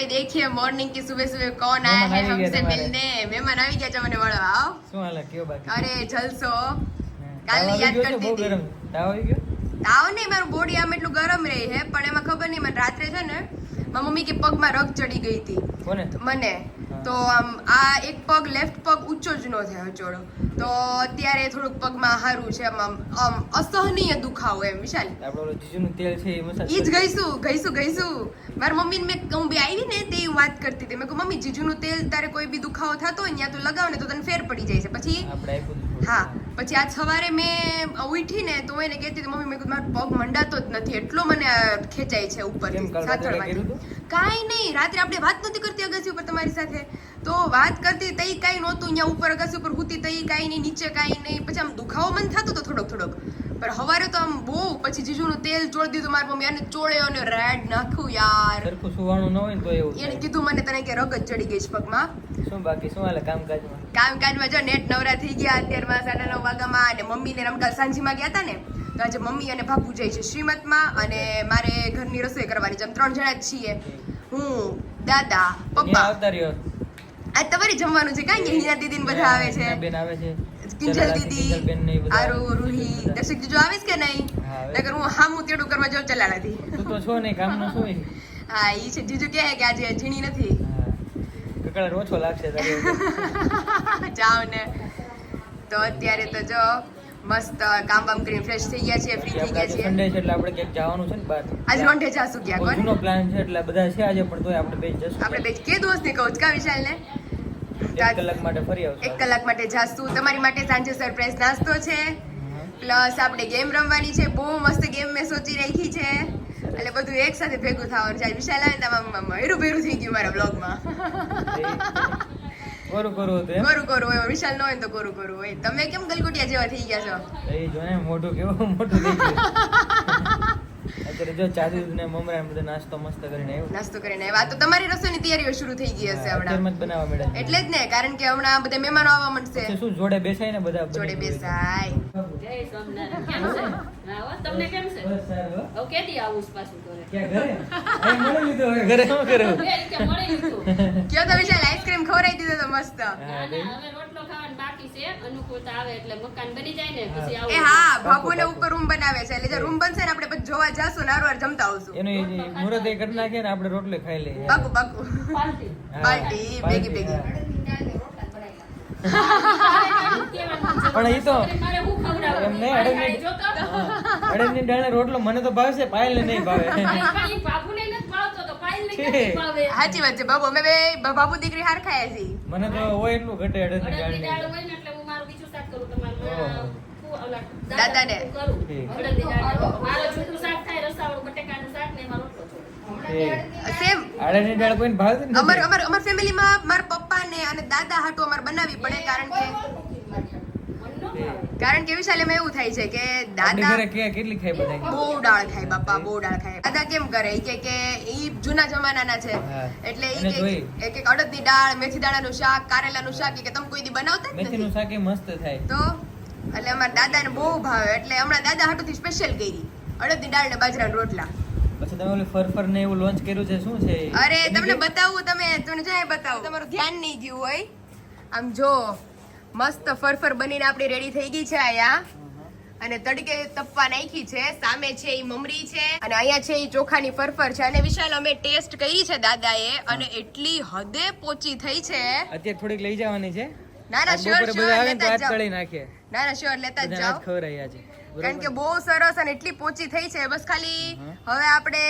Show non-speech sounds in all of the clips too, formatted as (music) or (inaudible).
यहाँ पे देखिए मॉर्निंग की सुबह सुबह कौन आया है મહેમાન આવી ગયા हमसे તમારે. मिलने મહેમાન આવી ગયા છે મને મળવા આવો શું હાલે કયો બાકી અરે જલસો હા. કાલે તાવ યાદ આવી ગયો છે? કરતી બહુ હતી. ગરમ તાવ આવી ગયો તાવ નહીં મારું બોડી આમ એટલું ગરમ રહે છે પણ એમાં ખબર નહીં મને રાત્રે છે ને મારી મમ્મી કે પગમાં રગ ચડી ગઈ હતી કોને મને હા. તો આમ આ એક પગ લેફ્ટ પગ ઊંચો જ નો થાય હચોડો તો અત્યારે થોડુંક પગમાં સારું છે આમ આમ આમ અસહનીય દુખાવો એમ વિશાલ. આપણો જીજુનું તેલ છે એ મસાજ ઈ જ ગઈશું ગઈશું ગઈશું. મારી મમ્મીને મેં હું બી આવી ને તે વાત કરતી હતી. મેં કહું મમ્મી જીજુનું તેલ તારે કોઈ બી દુખાવો થતો હોય ને ત્યાં તું લગાવ ને તો તને ફેર પડી જાય છે. પછી આપણે. હા પછી આજ સવારે મેં ઉઠીને તો એને કહેતી મમ્મી મેં કીધું મારો પગ મંડાતો જ નથી એટલો મને ખેંચાય છે ઉપર હતું? કાંઈ નહીં રાત્રે આપણે વાત નથી કરતી અગાસી ઉપર તમારી સાથે. તો વાત કરતી તઈ કાંઈ નહોતું અહીંયા ઉપર અગાસી ઉપર હુતી તઈ કાંઈ નહીં નીચે કાંઈ નહીં પછી આમ દુખાવો મન થતો તો થોડોક થોડોક. પણ હવારે તો આમ બહુ પછી જીજુનું તેલ ચોળી દીધું મારી મમ્મી અને ચોળ્યો અને રેડ નાખ્યું યાર. સરખું સુવાનું ન હોય તો એવું એને કીધું મને તને કે રગ જ ચડી ગઈ છે પગમાં. શું બાકી? શું હાલે કામકાજમાં? કામકાજમાં જો નેટ નવરા થઈ ગયા અત્યારમાં સાડા નવ વાગ્યામાં અને મમ્મીને રમકાલ સાંજીમાં ગયા હતા ને તો આજે મમ્મી અને બાપુ જાય છે શ્રીમતમાં અને મારે ઘરની રસોઈ કરવાની છે. અમે ત્રણ જણા જ છીએ. હું દાદા પપ્પા. આવતા રહ્યો. આ તમારે જમવાનું છે. કાંઈ હિના દીદી ને બધા આવે છે. બેન આવે છે. કિંજલ દીદી ને. આરુ રૂહી દર્શક જીજુ આવીશ કે નહીં? હા. નકર હું હામું તેડું કરવા જાઉં ચલાલાથી તું તો છો નહીં કામનું શું હા ઈ છે. જીજુ કહે કે આજે ઝીણી નથી. કકડાટ ઓછો લાગશે (laughs) જાઓ ને તો અત્યારે તો જો મસ્ત કામ બામ કરીને ફ્રેશ થઈ ગયા છે ફ્રી થઈ ગયા છે સન્ડે છે એટલે આપણે ક્યાંક જવાનું છે ને બહાર. આજ રોંઢે જાસુ ગયા કોણ નો? પ્લાન છે એટલે બધા છે આજે પણ તોય આપણે બે જશું. આપણે બે કે દોસ્ત ને કહું કા વિશાલ ને એક કલાક માટે ફરી આવશું. એક કલાક માટે જાસુ તમારી માટે સાંજે સરપ્રાઈઝ નાસ્તો છે. પ્લસ આપણે ગેમ રમવાની છે. બહુ મસ્ત ગેમ મેં સોચી રાખી છે. એટલે બધું એક સાથે ભેગું થવાનું છે. વિશાલ આવે ને તો આમ હેરું ભેરું થઈ ગયું મારા બ્લોગમાં કોરું (laughs) કોરું હતું કોરું કોરું હોય વિશાલ ન હોય તો કોરું કોરું હોય. તમે કેમ ગલગોટિયા જેવા થઈ ગયા છો? એ જો ને મોઢું કેવું મોટું થઈ ગયું. (laughs) અત્યારે જો ચા દૂધ ને મમરા બધો નાસ્તો મસ્ત કરીને આવ્યો. નાસ્તો કરીને આવ્યા. તો તમારી રસોઈની તૈયારીઓ શરૂ થઈ ગઈ હશે હમણાં. જ બનાવવા મેડમ એટલે જ ને કારણ કે હમણાં બધા મહેમાનો આવવા માંડશે. શું જોડે બેસાય ને બધા જોડે બેસાય. જય સોમનાથ કેમ છે? તમને કેમ છે? બસ સારું ઓકે દી આવું પાછું? ક્યાં તો વિશાલ આઈસ્ક્રીમ ખવડાવી દીધો તો મસ્ત. ના, ના, હવે રોટલો ખાવાનો બાકી છે. અનુકૂળતા આવે એટલે મકાન બની જાય ને એ હા બાબુને ઉપર રૂમ બનાવે છે. એટલે જે રૂમ બનશે ને આપણે પછી જોવા જશું ને હારવાર જમતા આવશું એનું મુહૂર્ત એ કરી નાખીએ ને આપણે રોટલે ખાઈ લઈએ? બાકુ બાકુ પાર્ટી, ભેગી ભેગી. છે. પણ એ તો- એમને નહીં, અડદની- દાળનો રોટલો મને તો ભાવશે નહીં ભાવે મારે ભાવતો તો પાયલને ક્યાંથી ભાવે? સાચી વાત છે બાબુ અમે બે બાબુ દીકરી હાર ખાય છે મને તો હોય એટલું ઘટે અડદની દાળ હોય ને એટલે હું મારું બીજું શાક. મારું થાય રસાવાળું બટેકાનું શાક ને. એ સેમ અડદની દાળ કોઈને ભાવતી જ અમાર અમાર અમાર ફેમિલીમાં મારા પપ્પા ને અને દાદા હાટુ અમાર બનાવી પડે કારણ કે. કારણ કે વિશાલ એમાં એવું થાય છે કે દાદા કે કેટલી ખાય બધા બહુ દાળ ખાય બાપા બહુ દાળ ખાય. દાદા કેમ કરે? કે કે ઈ જૂના જમાનાના છે. એટલે ઈ કે અડદની દાળ મેથી દાણાનું શાક કારેલાનું શાક કે તમે કોઈ દી બનાવતા મેથીનું શાક એ મસ્ત થાય. તો એટલે અમારા દાદાને બહુ ભાવે. એટલે હમણાં દાદા હાટુથી સ્પેશિયલ કરી. અડદની દાળ ને બાજરાના રોટલા. પછી તમે ઓલું ફરફર ને એવું લોન્ચ કર્યું છે શું છે? અરે તમને બતાવું તમે તમને જાય બતાવું. તમારું ધ્યાન નહીં ગયું હોય. આમ જો મસ્ત ફરફર બનીને આપણી રેડી થઈ ગઈ છે આયા અને તડકે તપવા નાખી છે સામે છે એ મમરી છે. અને અહીંયા છે એ ચોખાની ફરફર છે. અને વિશાલ અમે ટેસ્ટ કરી છે દાદાએ અને એટલી હદે પોચી થઈ છે. અત્યારે થોડીક લઈ જવાની છે. ના ના શ્યોર શ્યોર લેતા જ જાઓ. ના ના શ્યોર લેતા જ જાઓ. ખવડાવીએ આજે કારણ કે બહુ સરસ અને એટલી પોચી થઈ છે. બસ ખાલી હવે આપણે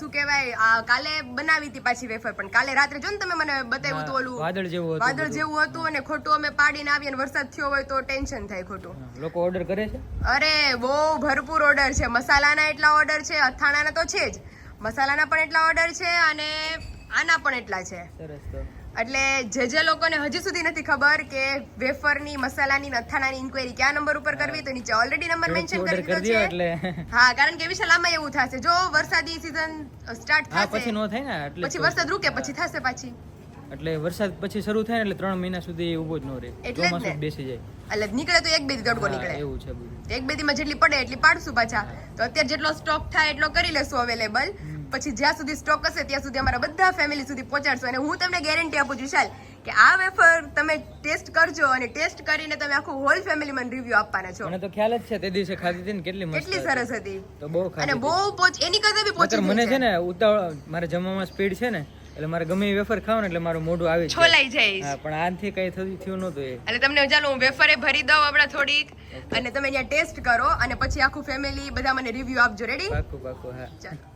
શું કહેવાય આ કાલે બનાવી હતી પાછી વેફર પણ કાલે રાત્રે જો ને તમે મને બતાવ્યું હતું ઓલું વાદળ જેવું હતું વાદળ જેવું હતું અને ખોટું અમે પાડીને આવીએ અને વરસાદ થયો હોય તો ટેન્શન થાય ખોટું. લોકો ઓર્ડર કરે છે? અરે બહુ ભરપૂર ઓર્ડર છે. મસાલાના એટલા ઓર્ડર છે અથાણાના તો છે જ. મસાલાના પણ એટલા ઓર્ડર છે અને આના પણ એટલા છે. એટલે જે જે લોકોને હજી સુધી નથી ખબર કે વેફરની મસાલાની ને ઇન્કવાયરી કયા નંબર ઉપર કરવી તો નીચે ઓલરેડી નંબર મેન્શન કરી દીધો છે. હા કારણ કે વિશાલામાં એવું થશે. જો વરસાદી સીઝન સ્ટાર્ટ થશે પછી નો થાય ને એટલે પછી વરસાદ રૂકે પછી થશે પાછી. એટલે વરસાદ પછી શરૂ થાય ને એટલે ત્રણ મહિના સુધી ઊભો જ ન રહે. એટલે બેસી જાય. એટલે નીકળે તો એક બે તડકો નીકળે. એવું છે એક બે માં જેટલી પડે એટલી પાડશું પાછા. તો અત્યારે જેટલો સ્ટોક થાય એટલો કરી લેશું અવેલેબલ પછી જ્યાં સુધી સ્ટોક હશે ત્યાં સુધી અમારા બધા ફેમિલી સુધી પહોંચાડશો. અને હું તમને ગેરંટી આપું છું શાલ કે આ વેફર તમે ટેસ્ટ કરજો અને ટેસ્ટ કરીને તમે આખું હોલ ફેમિલીમાં રિવ્યુ આપવાના છો. મને તો ખ્યાલ જ છે તે દિવસે ખાધી હતી ને કેટલી મસ્ત કેટલી સરસ હતી. તો બહુ અને બહુ પોચ એની કરતા બી પોચી મને છે. ને ઉતાવળ મારે જમવામાં સ્પીડ છે ને એટલે મારે ગમે વેફર ખાવ ને એટલે મારું મોઢું આવી છોલાઈ જાય પણ આનથી કઈ થયું થયું નતું એ. એટલે તમને ચાલો હું વેફરે ભરી દઉં હમણાં થોડીક અને તમે ત્યાં ટેસ્ટ કરો અને પછી આખું ફેમિલી બધા મને રિવ્યુ આપજો. રેડી પાકું પાકું હા. ચાલો.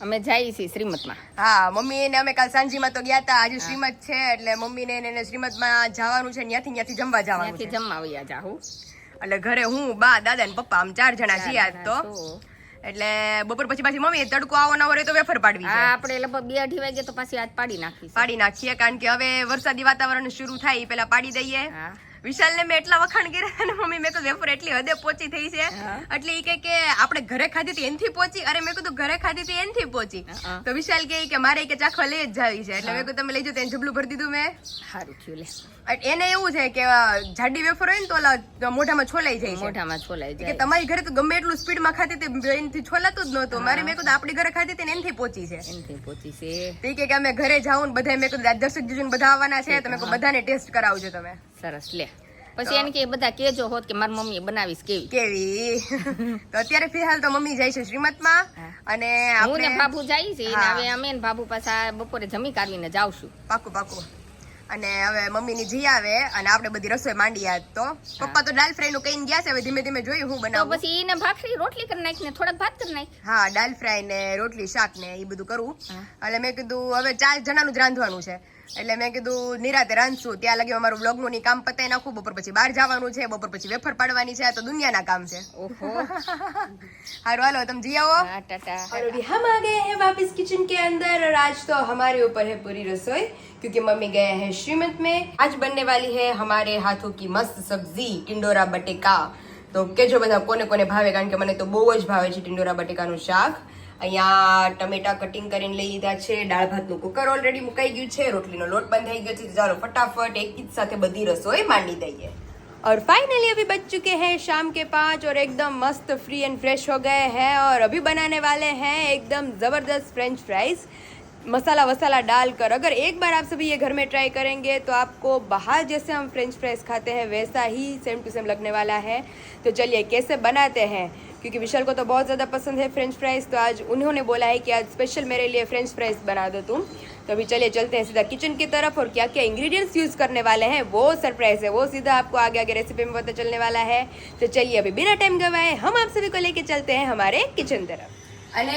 અમે જઈએ છીએ શ્રીમતમાં. હા મમ્મી ને અમે કાલ સાંજીમાં તો ગયા હતા આજે શ્રીમદ છે એટલે મમ્મી ને એને શ્રીમદમાં જવાનું છે ત્યાંથી ત્યાંથી જમવા જવાનું છે. જમવા વયા જાહું. એટલે ઘરે હું બા દાદા ને પપ્પા આમ ચાર જણા છીએ આજ તો. તો એટલે બપોર પછી પાછી મમ્મી તડકો આવો ના હોય તો વેફર પાડવી હા આપણે લગભગ બે અઢી વાગે તો પાછી આજ પાડી નાખી પાડી નાખીએ કારણ કે હવે વરસાદી વાતાવરણ શરૂ થાય એ પેલા પાડી દઈએ. હા. વિશાલ ને મેં એટલા વખાણ કર્યા અને મમ્મી મેં કીધું વેફર એટલી હદે પોચી થઈ છે. એટલે એ કે આપણે ઘરે ખાધી હતી એનથી પહોંચી અરે મેં કીધું ઘરે ખાધી હતી એનથી પહોંચી તો વિશાલ કે કે મારે કે ચાખવા લઈ જ જાવી છે. એટલે મેં કીધું તમે લઈ જાઓ ત્યાં જબલું ભરી દીધું મેં. સારું થયું લે. એને એવું છે કે જાડી વેફર હોય ને તો ઓલા મોઢામાં છોલાઈ જાય મોઢામાં છોલાઈ કે જાય. તમારી ઘરે તો ગમે એટલું સ્પીડમાં ખાતી હતી એનથી છોલાતું જ નહોતું. મારે મેં કીધું આપણી ઘરે ખાધી હતી ને એનથી પહોંચી છે. એનથી પહોંચી છે. તો કે અમે ઘરે જાઉં ને બધા મેં કીધું દર્શક જીજુ બધા આવવાના છે તમે બધાને ટેસ્ટ કરાવજો તમે. સરસ લે. પછી એને કે બધા કેજો હોત કે મારી મમ્મીએ બનાવીશ કેવી. કેવી? (laughs) તો અત્યારે ફિલહાલ તો મમ્મી જાય છે શ્રીમતમાં. અને હું ને બાબુ જાય છે હવે અમે ને બાબુ પાછા બપોરે જમી કાઢીને જાવશું. પાકું પાકું. અને હવે મમ્મીની જી આવે અને આપણે બધી રસોઈ માંડી આજ તો. પપ્પા તો દાલ ફ્રાયનું કહીને ગયા છે હવે ધીમે ધીમે જોયું હું બનાવું. પછી એને ભાખરી રોટલી કરી નાખીને થોડાક ભાત કરી નાખ. હા દાલ ફ્રાય ને રોટલી શાક ને એ બધું કરવું. એટલે મેં કીધું હવે ચાર જણાનું જ રાંધવાનું છે. એટલે મેં કીધું નિરાતે રાંધશું ત્યાં લગી અમારું બ્લોગનું ની કામ પતાઈ નાખું બપોર પછી બહાર જવાનું છે બપોર પછી વેફર પાડવાની છે આ તો દુનિયાના કામ છે ઓહો હારું હાલો તમે જી આવો હા ટાટા और अभी हम आ गए हैं वापस किचन के अंदर और आज तो हमारे ऊपर है पूरी रसोई क्योंकि मम्मी गए हैं श्रीमत में आज बनने वाली है हमारे हाथों की मस्त सब्जी टिंडोरा बटेका તો કેજો બધા કોને કોને ભાવે કારણ કે મને તો બહુ જ ભાવે છે ટિંડોરા બટેકાનું શાક અહીંયા ટમેટા કટિંગ કરીને લઈ લીધા છે દાળ ભાતનું કુકર ઓલરેડી મુકાઈ ગયું છે રોટલીનો લોટ બંધાઈ ગયો છે ચાલો ફટાફટ એક જ સાથે બધી રસોઈ માંડી દઈએ और फाइनली अभी बज चुके हैं शाम के पाँच और एकदम मस्त फ्री एंड फ्रेश हो गए हैं और अभी बनाने वाले हैं एकदम ज़बरदस्त फ्रेंच फ्राइज मसाला वसाला डालकर अगर एक बार आप सभी ये घर में ट्राई करेंगे तो आपको बाहर जैसे हम फ्रेंच फ्राइज खाते हैं, वैसा ही सेम टू सेम लगने वाला है। तो चलिए, कैसे बनाते हैं? क्योंकि विशाल को तो बहुत ज़्यादा पसंद है फ्रेंच फ्राइज तो आज उन्होंने बोला है कि आज स्पेशल मेरे लिए फ्रेंच फ्राइज बना दो तुम। तो अभी चलिए चलते हैं सीधा किचन की तरफ़, और क्या क्या इंग्रेडिएंट्स यूज़ करने वाले हैं, वो सरप्राइज़ है, वो सीधा आपको आगे आगे रेसिपी में पता चलने वाला है। तो चलिए अभी बिना टाइम गवाए हम आप सभी को लेके चलते हैं हमारे किचन तरफ़। અને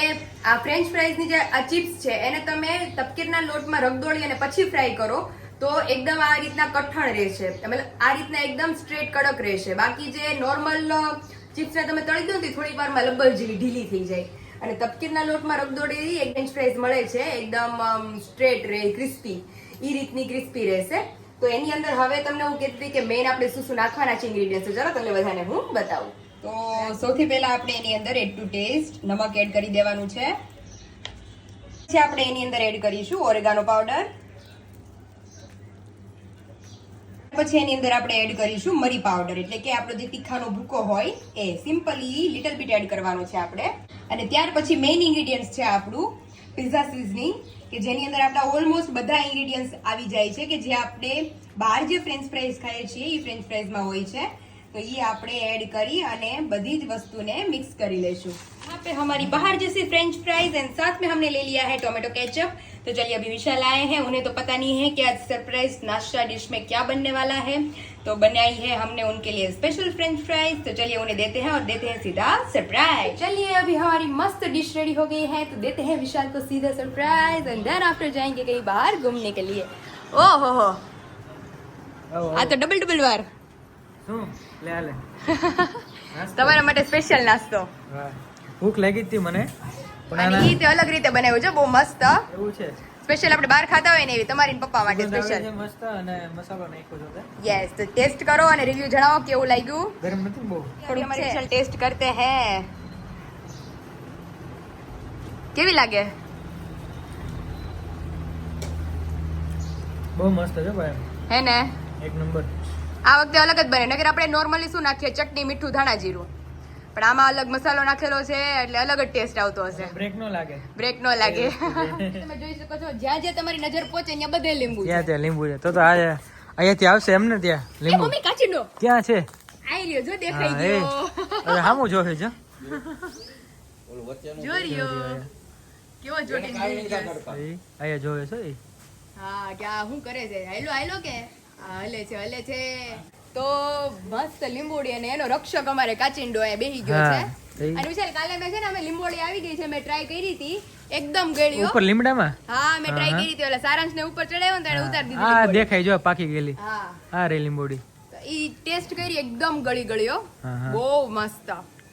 આ ફ્રેન્ચ ફ્રાઈઝની જે આ ચિપ્સ છે, એને તમે તપકીરના લોટમાં રગદોળી અને પછી ફ્રાય કરો, તો એકદમ આ રીતના કઠણ રહેશે. મતલબ આ રીતના એકદમ સ્ટ્રેટ કડક રહેશે. બાકી જે નોર્મલ ચિપ્સને તમે તળી દો ને તો થોડીક વારમાં લબ્બર જેવી ઢીલી થઈ જાય. અને તપકીરના લોટમાં રગદોળી એક ફ્રેન્ચ ફ્રાઈઝ મળે છે, એકદમ સ્ટ્રેટ રહે ક્રિસ્પી એ રીતની ક્રિસ્પી રહેશે. તો એની અંદર હવે તમને હું કહેતી કે મેઇન આપણે શું શું નાખવાના છે ઇન્ગ્રીડિયન્ટ ચાલો તમને બધાને હું બતાવું. તો સૌથી પહેલા આપણે એની અંદર એડ ટુ ટેસ્ટ નમક એડ કરી દેવાનું છે. પછી આપણે એની અંદર એડ કરીશું ઓરેગાનો પાવડર પછી એની અંદર આપણે એડ કરીશું મરી પાવડર એટલે કે આપણો જે તીખાનો ભૂકો હોય એ સિમ્પલી લિટલ બીટ એડ કરવાનો છે આપણે. અને ત્યાર પછી મેઇન ઇન્ગ્રીડિયન્ટ્સ છે આપણું પિઝા સિઝનિંગ કે જેની અંદર આપણા ઓલમોસ્ટ બધા ઇન્ગ્રીડિયન્ટ્સ આવી જાય છે, કે જે આપણે બહાર જે ફ્રેન્ચ ફ્રાઈઝ ખાઈએ છીએ, એ ફ્રેન્ચ ફ્રાઈઝમાં હોય છે. તો એ આપણે એડ કરી અને બધી જ વસ્તુને મિક્સ કરી લેશું यहाँ पे हमारी बाहर जैसी फ्रेंच फ्राइज एंड साथ में हमने ले लिया है टोमेटो केचप तो चलिए अभी विशाल आए हैं उन्हें तो पता नहीं है कि आज सरप्राइज़ नाश्ता डिश में क्या बनने वाला है। तो बनाई है हमने उनके लिए स्पेशल फ्रेंच फ्राइज तो चलिए उन्हें देते हैं और देते हैं सीधा सरप्राइज़ चलिए अभी हमारी मस्त डिश रेडी हो गई है तो देते हैं विशाल को सीधा सरप्राइज़ एंड देन आफ्टर जाएँगे कहीं बाहर घूमने के लिए। ओहो हो आ तो डबल डबल बार। (laughs) તમારા માટે સ્પેશિયલ નાસ્તો. ભૂખ લાગી હતી મને. અને ઈ તે અલગ રીતે બનાવ્યું છે બહુ મસ્ત. એવું છે. સ્પેશિયલ આપણે બહાર ખાતા હોય ને એવી તમારી પપ્પા માટે સ્પેશિયલ મસ્ત અને મસાલો નાખ્યો છે યસ તો ટેસ્ટ કરો અને રિવ્યુ જણાવો કેવું લાગ્યું. ગરમ નથી બહુ. થોડી સ્પેશિયલ ટેસ્ટ કરતે હે. કેવી લાગે? બહુ મસ્ત છે ભાઈ. હે ને? એક નંબર. આ વખતે અલગ જ બને. નકર આપણે નોર્મલી શું નાખીએ? ચટણી મીઠું ધાણા જીરું. પણ આમાં અલગ મસાલો નાખેલો છે એટલે અલગ જ ટેસ્ટ આવતો હશે. બ્રેક નો લાગે. બ્રેક નો લાગે. તમે જોઈ શકો છો જ્યાં જ્યાં તમારી નજર પહોંચે ત્યાં બધે લીંબુ ત્યાં ત્યાં લીંબુ છે. તો તો આ અહીંયાથી આવશે એમ ને ત્યાં લીંબુ. મમ્મી કાચીડો ક્યાં છે. આઈ રહ્યો જો દેખાઈ. ગયો. હવે સામું જોશે છે. જો રહ્યો. કેવો જોડી અહીંયા જોવે છે હા કે આ શું કરે છે? હાલો હાલો કે? હલે છે હલે છે. તો મસ્ત લીંબોડી અને એનો રક્ષક અમારે કાચિંડો એ બેહી ગયો છે. અને વિશાલ કાલે મેં છે ને અમે લીંબોડી આવી ગઈ છે મેં ટ્રાય કરી હતી. એકદમ ગળ્યો. ઉપર લીમડામાં? હા મેં ટ્રાય કરી હતી ઓલા સારાંશ ને ઉપર ચડાવ્યો ને ઉતારી દીધી હા દેખાય જો પાકી ગયેલી. હા. આ રે લીંબોડી ઈ ટેસ્ટ કરી એકદમ ગળી ગળ્યો. બહુ મસ્ત.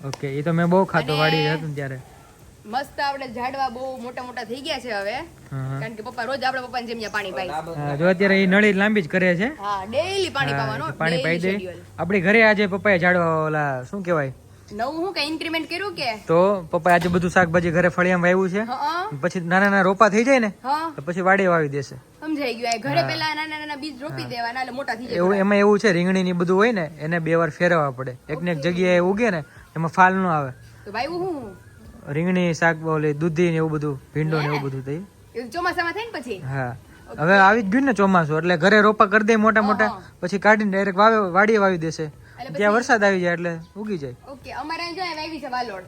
ઓકે એ તો મેં બહુ ખાતો વાડી હતું ત્યારે. મસ્ત આપણે ઝાડવા બહુ મોટા મોટા થઈ ગયા છે હવે. કારણ કે પપ્પા રોજ આપણે પપ્પાને જેમ પાણી પાય. જો અત્યારે એ નળી લાંબી જ કરે છે. હા ડેઈલી પાણી પાવાનો પાણી પાઈ દે. આપણી ઘરે આજે પપ્પાએ ઝાડવા ઓલા શું કહેવાય? નવું હું કઈ ઇન્ક્રીમેન્ટ કર્યું કે? તો પપ્પા આજે બધું શાકભાજી ઘરે ફળિયામાં વાવ્યું છે. પછી નાના નાના રોપા થઈ જાય ને તો પછી વાડી વાવી દેશે. સમજાઈ ગયું ઘરે પેલા નાના નાના બીજ રોપી દેવાના એટલે મોટા થઈ એવું જાય એમાં એવું છે રીંગણી ની બધું હોય ને એને બે વાર ફેરવવા પડે. એક ને એક જગ્યાએ ઉગે ને એમાં ફાલ ન આવે. તો ભાઈ હું? રીંગણી શાક ઓલી દૂધી ને એવું બધું ભીંડો ને એવું બધું થઈ. ચોમાસામાં થાય ને પછી? હા. હવે આવી જ ગયું ને ચોમાસું એટલે ઘરે રોપા કરી દે મોટા મોટા પછી કાઢીને ડાયરેક્ટ વાવે વાડીએ વાવી દેશે. ત્યાં વરસાદ આવી જાય એટલે ઉગી જાય. ઓકે અમારે જો આવી છે વાલોડ.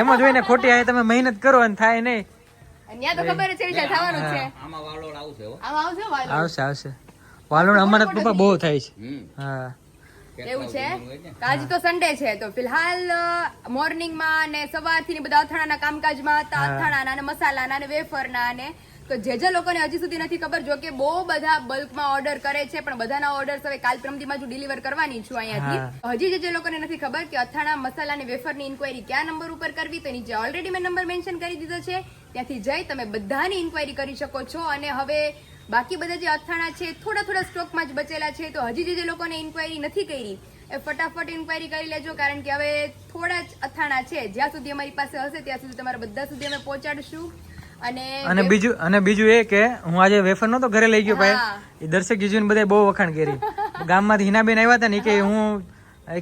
એમ જ હોય ને ખોટી આવે તમે મહેનત કરો અને થાય નહીં. આવશે વાલોડ? આવશે આવશે. વાલોણ અમારા પપ્પા બહુ થાય છે. હા. એવું છે? આજે તો સન્ડે છે તો ફિલહાલ મોર્નિંગમાં ને સવારથી ને બધા અથાણાના કામકાજમાં હતા અથાણાના અને મસાલાના અને વેફરના ને તો જે જે લોકોને હજી સુધી નથી ખબર જો કે બહુ બધા બલ્કમાં ઓર્ડર કરે છે પણ બધાના ઓર્ડર હવે કાલ પ્રમદીમાં જ ડિલિવર કરવાની છું અહીંયાથી. હજી જે જે લોકોને નથી ખબર કે અથાણા મસાલા અને વેફરની ઇન્ક્વાયરી કયા નંબર ઉપર કરવી તો નીચે ઓલરેડી મેં નંબર મેન્શન કરી દીધો છે. ત્યાંથી જઈ તમે બધાની ઇન્ક્વાયરી કરી શકો છો અને હવે બાકી બધા જે અથાણા છે થોડા થોડા સ્ટોકમાં જ બચેલા છે તો હજી જે જે લોકોને ઇન્ક્વાયરી નથી કરી એ ફટાફટ ઇન્ક્વાયરી કરી લેજો કારણ કે હવે થોડા જ અથાણા છે. જ્યાં સુધી અમારી પાસે હશે ત્યાં સુધી તમારા બધા સુધી અમે પહોંચાડશું. અને અને બીજું અને બીજું એ કે હું આજે વેફર નતો ઘરે લઈ ગયો ભાઈ એ દર્શક જીજુને બધા બહુ વખાણ કરી. (laughs) ગામમાંથી હિનાબેન આવ્યા હતા ને કે હું.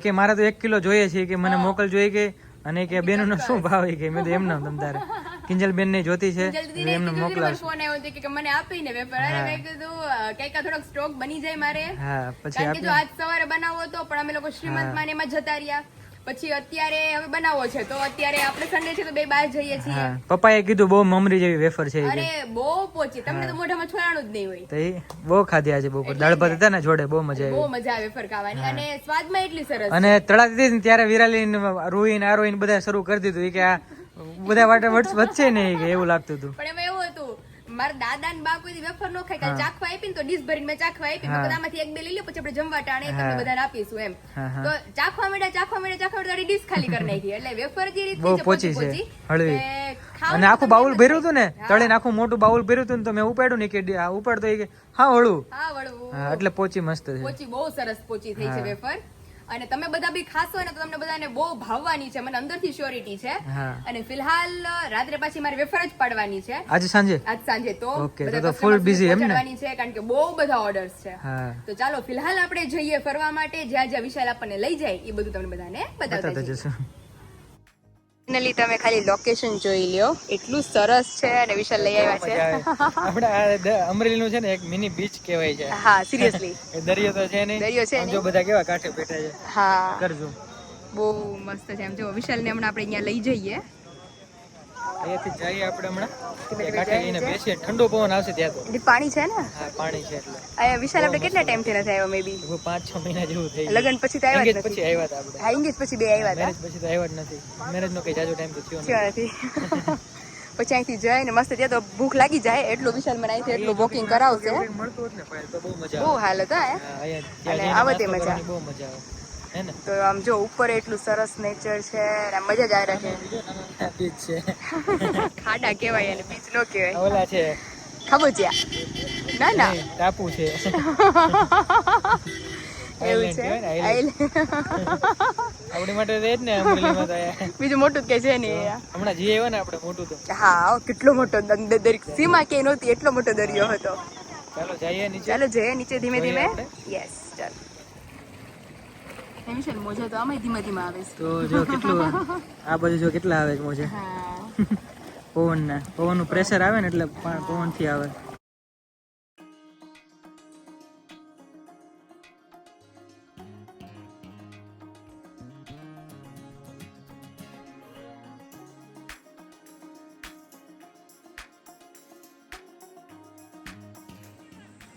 કે મારે તો એક કિલો જોઈએ છે કે મને મોકલ જોઈએ કે અને કે બેનો નો શું ભાવ કે મેં તો એમને તમ તારે કિંજલ બેન ને જોતી છે એમને મોકલા ફોન આવ્યો હતો કે મને આપીને વેફર અરે મેં કીધું કંઈક થોડોક સ્ટોક બની જાય મારે. હા પછી કારણ કે જો આજ સવારે બનાવો તો પણ અમે લોકો શ્રીમંતમાં ને એમાં જતા રહ્યા. પછી અત્યારે હવે બનાવો છે તો અત્યારે આપણે સન્ડે છે તો બે બહાર જઈએ છીએ. પપ્પાએ કીધું બહુ મમરી જેવી વેફર છે અરે બહુ પોચી. તમને તો મોઢામાં છોડાણું જ નહીં હોય. તો એ બહુ ખાધી આજે બપોર. દાળ ભાત હતા ને જોડે બહુ મજા બહુ મજા આવે વેફર ખાવાની. અને સ્વાદમાં એટલી સરસ અને તળાતી હતી ત્યારે વિરાલીન રૂહીન આરોહીન બધા શરૂ કરી દીધું. કે આ બધા વાટે વચ્ચે વધશે ને એવું લાગતું હતું. પણ એમાં એવું હતું મારા દાદા ને બા કોઈ વેફર નો ખાય કાલ ચાખવા આપી ને તો ડીશ ભરીને મેં ચાખવા આપી મેં કીધું આમાંથી એક બે લઈ લો પછી આપણે જમવા ટાણે તમને. બધાને આપીશું એમ. તો ચાખવા માંડ્યા ચાખવા માંડ્યા ચાખવા માંડ્યા ડીશ ખાલી કરી નાખી. એટલે વેફર જે રીતે બહુ પોચી છે હળવી. અને આખું બાઉલ ભર્યું હતું ને? તળે આખું મોટું બાઉલ ભર્યું હતું ને તો મેં ઉપાડ્યું ને કે ઉપાડતો કે હા હળું હા એટલે પોચી મસ્ત છે. પોચી બહુ સરસ પોચી થઈ છે વેફર. અને તમે બધા બી ખાશો ને તો તમને બધાને બહુ ભાવવાની છે. મને અંદરથી શ્યોરિટી છે. અને ફિલહાલ રાત્રે પાછી મારી વેફર જ પાડવાની છે. આજે સાંજે? આજ સાંજે તો ઓકે તો ફૂલ busy એમ ને? છે કારણ કે બહુ બધા ઓર્ડર્સ છે. તો ચાલો ફિલહાલ આપણે જઈએ ફરવા માટે. જ્યાં જ્યાં વિશાલ આપણને લઈ જાય એ બધું તમને બધાને બતાવતા જશું ફાઇનલી તમે ખાલી લોકેશન જોઈ લ્યો. એટલું સરસ છે અને વિશાલ લઈ આવ્યા છે. આપણે આ અમરેલીનું છે ને એક મિની બીચ કહેવાય છે. છે હા સિરિયસલી (laughs) દરિયો તો છે નહીં. દરિયો છે જો બધા કેવા કાંઠે બેઠા છે. હા. કરજો. બહુ મસ્ત છે. એમ જો વિશાલને હમણાં આપણે અહીંયા લઈ જઈએ. અહીંયાથી જઈએ આપણે હમણાં. કાંઠે જઈને બેસીએ. ઠંડો પવન આવશે ત્યાં તો. પાણી છે ને? હા પાણી છે એટલે. અહીંયા વિશાલ આપણે કેટલા ટાઈમથી નથી આવ્યો મેબી પાંચ છ મહિના જેવું થઈ લગ્ન પછી તો આવ્યા જ નથી. પછી આવ્યા હતા આપણે. હા ઇંગ્લિશ પછી બે આવ્યા હતા. મેરેજ પછી તો આવ્યા જ નથી. મેરેજ નો કઈ જાજો ટાઈમ તો થયો નથી. (laughs) પછી અહીંથી જાય ને મસ્ત ત્યાં તો ભૂખ લાગી જાય. એટલું વિશાલ મને અહીંથી એટલું વોકિંગ કરાવશે બહુ હાલત હાલ હતા હા, અને ત્યાં જઈને આવે તે નાસ્તો મજા. બહુ મજા આવે. તો આમ જો ઉપર એટલું સરસ નેચર છે અને મજા જ આવે છે beach (laughs) છે. ખાડા કહેવાય અને બીચ નો કહેવાય. ઓલા છે. ખબુચિયા ના ના. ટાપુ છે. (laughs) એવું છે. (laughs) આપણી માટે રહે જ ને. બીજું મોટું જ કે છે ને હમણાં જઈએ આવ્યા ને આપણે મોટું તો. હા કેટલો મોટો દ- સીમા કે નહોતી એટલો મોટો દરિયો હતો. ચાલો જઈએ નીચે. ચાલો જઈએ નીચે ધીમે ધીમે. યસ ચાલો. વિશાલ મોજા તો આમાં ધીમે ધીમે આવે છે. તો જો કેટલું આ બાજુ જો કેટલા આવે છે પવન ના (laughs) પવનના. પવનનું પ્રેશર આવે ને એટલે પવન પવનથી આવે.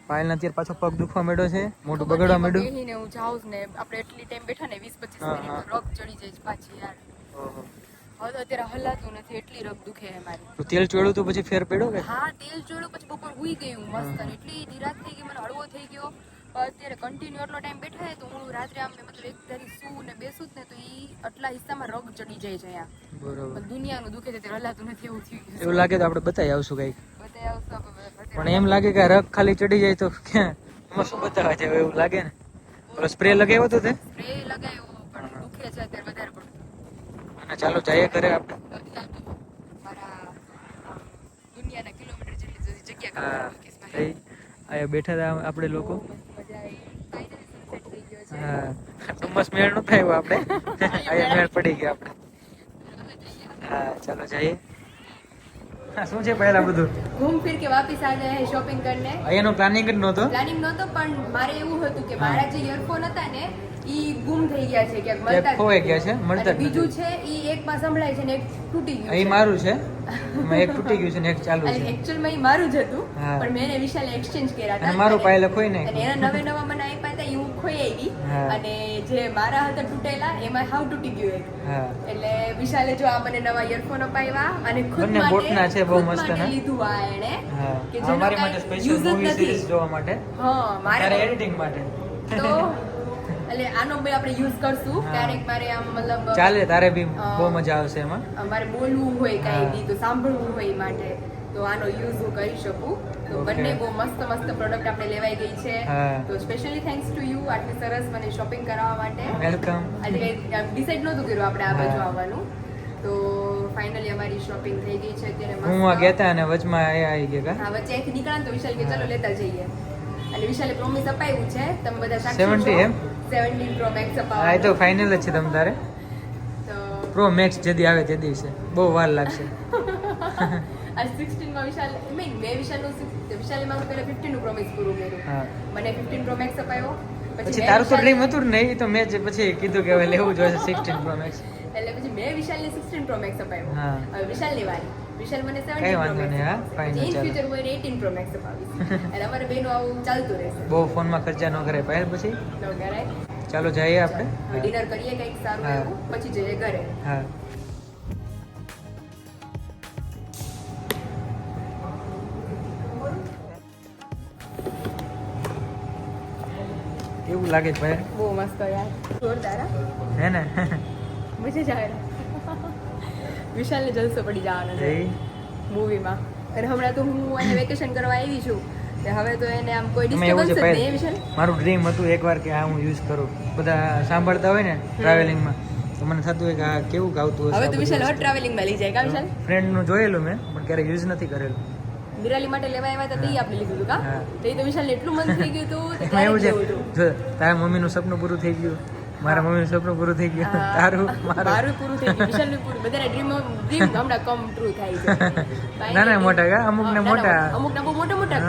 પાયલના અત્યારે પાછો પગ દુખવા માંડ્યો છે. મોટું બગડવા માંડ્યું. હું જાઉં ને. આપણે એટલી ટાઈમ બેઠા ને વીસ પચીસ હા, મિનિટ રોગ ચડી જાય પાછી યાર. ઓહો. હવે તો અત્યારે હલાતું નથી એટલી રગ દુખે છે મારી. તેલ ચોળ્યું તો પછી ફેર પડ્યો કે? હા તેલ જોડું પછી બપોર હુઈ ગયું મસ્ત એટલી નિરાશ થઈ ગઈ મને હળવો થઈ ગયો. અત્યારે કન્ટિન્યુ એટલો ટાઈમ બેઠા હોય તો હું રાત્રે આમ મતલબ એક ધારી સૂ ને બેસું જ ને તો ઈ આટલા હિસ્સામાં રગ ચડી જાય છે અહીંયા. બરોબર. દુનિયાનું દુખે છે ત્યારે હલાતું નથી એવું થયું એવું લાગે તો આપણે બતાવી આવશું કંઈક. બતાવી આવશું પણ એમ લાગે કે રગ ખાલી ચડી જાય તો ક્યાં? એમાં શું બતાવે છે એવું લાગે ને? પેલો સ્પ્રે લગાવ્યો તો તે? સ્પ્રે લગાવ્યો પણ દુખે છે અત્યારે વધારે પડતું અને ચાલો જઈએ ઘરે આપણે. દુનિયાના કિલોમીટર જેટલી જગ્યા. જઈ અહીંયા બેઠા હતા આપણે લોકો મજા આવી ફાઇનલી સનસેટ ધુમ્મસ મેળનું થયું આપણે. અહીંયા મેળ પડી ગયો આપણે. હા ચાલો જઈએ. શું છે પહેલા બધું? ઘૂમ ફિર કે વાપસ આ ગયા હે શોપિંગ કરને? અહીંયાનો પ્લાનિંગ જ નહોતો? પ્લાનિંગ નહોતો પણ મારે એવું હતું કે મારા જે ઇયરફોન હતા ને ઈ ગુમ થઈ ગયા છે ક્યાંક મળતા ખોવાઈ ગયા છે, મળતા બીજું છે ઈ એકમાં સંભળાય છે ને એક તૂટી ગયું અહીં મારું છે. (laughs) મેં એક તૂટી ગયું છે ને એક ચાલુ છે. એકચ્યુઅલમાં ઈ મારું જ હતું પણ મેં એને વિશાલ એક્સચેન્જ કર્યા હતા. મારું પાયલ ખોઈ નહીં અને એના નવે નવા મને ખોઈ આવી અને જે મારા હતા તૂટેલા એમાં હાવ તૂટી ગયું એક. એટલે વિશાલે જો આ મને નવા ઇયરફોન અપાવ્યા અને ખુદ માટે છે, બહુ મસ્ત ને લીધું આ એણે. કે જે મારી માટે સ્પેશિયલ મૂવી સિરીઝ જોવા માટે. હા મારે એડિટિંગ માટે. તો એટલે આનો ભાઈ આપણે યુઝ કરશું. ક્યારેક મારે આમ મતલબ ચાલે તારે બી બહુ મજા આવશે એમાં. મારે બોલવું હોય કઈ બી તો સાંભળવું હોય એ માટે. તો આનો યુઝ હું કરી શકું. તો બંને બહુ મસ્ત મસ્ત પ્રોડક્ટ આપણે લેવાઈ ગઈ છે. તો સ્પેશિયલી થેન્ક્સ ટુ યુ આટલી સરસ મને શોપિંગ કરાવવા માટે. વેલકમ આજે કઈ ડિસાઈડ નહોતું કર્યું આપણે આ બાજુ આવવાનું. તો ફાઇનલી અમારી શોપિંગ થઈ ગઈ છે અત્યારે હું આ ગેતા અને વચમાં એ આવી ગયા હા વચ્ચે અહીંથી નીકળ્યા તો વિશાલ કે. ચલો લેતા જઈએ. અને વિશાલે પ્રોમિસ અપાયું છે તમે બધા સાક્ષી 70 એમ? 70 પ્રો મેક્સ હા આ તો ફાઇનલ જ છે તમ તારે. તો પ્રો મેક્સ જેદી આવે તે દિવસે બહુ વાર લાગશે. (laughs) આ 16 માં વિશાલ મેં મેં વિશાલનું વિશાલ વિશાલે મારું પહેલા 15 નું પ્રોમિસ પૂરું કર્યું મને ફિફ્ટીન પ્રોમેક્સ અપાયો પછી તારું તો વિશાલ- ડ્રીમ હતું ને નહીં તો મેં પછી કીધું કે હવે લેવું જોઈએ સિક્સટીન પ્રોમેક્સ એટલે પછી મેં વિશાલને 16 સિક્સટીન પ્રોમેક્સ અપાયો. હવે વિશાલની વારી. વિશાલ મને 17 વાંધો નહીં, હા, ઇન ચાલો. ફ્યુચર હું એને 18 પ્રો મેક્સ અપાવીશ. (laughs) એટલે અમારે બેનો આવું ચાલતું રહેશે. બહુ ફોનમાં ખર્ચા ન કરે પહેલ પછી? કરાય. ચાલો જઈએ આપણે. ડિનર કરીએ કંઈક સારું એવું પછી જઈએ ઘરે. હા. કેવું લાગે છે ભાઈ? બહુ મસ્ત યાર. જોરદાર હા? ને? મજા જ આવે. વિશાલને જલસો પડી જવાનો છે. મૂવીમાં અને હમણાં તો હું અહીંયા વેકેશન કરવા આવી છું. હવે તો એને આમ કોઈ ડિસ્ટર્બન્સ જ નહીં વિશાલ? મારું ડ્રીમ હતું એકવાર કે આ હું યુઝ કરું. બધા સાંભળતા હોય ને ટ્રાવેલિંગમાં તો મને થતું હોય કે આ કેવું ગાવતું હવે તો વિશાલ ટ્રાવેલિંગમાં લઈ જાય કા વિશાલ? ફ્રેન્ડનું જોયેલું મેં પણ ક્યારે યુઝ નથી કરેલું. નિરાલી માટે લેવા આવ્યા હતા તે આપણે લીધું હતું કા તો એ તો વિશાલ એટલું મન થઈ ગયું હતું તો એવું છે જ તારા મમ્મીનું સપનું પૂરું થઈ ગયું મારા મમ્મીનું સપનું પૂરું થઈ ગયું તારું (laughs) મારું. મારું પૂરું થઈ ગયું વિશાલનું પૂરું. બધાના ડ્રીમ ડ્રીમ હમણાં કમ ટ્રુ થાય છે. (laughs) નાના મોટા કા? અમુક ને મોટા. અમુક ને બહુ મોટા મોટા.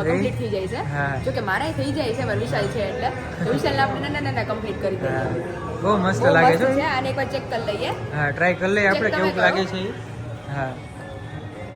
કમ્પ્લીટ થઈ જાય છે. જો કે મારાય થઈ જાય છે મારા વિશાલ છે એટલે. તો વિશાલને આપણે નાના નાના કમ્પ્લીટ કરી દઈએ. બહુ મસ્ત લાગે છે. આને એકવાર ચેક કરી લઈએ. હા ટ્રાય કરી લઈએ આપણે કેવું લાગે છે હા.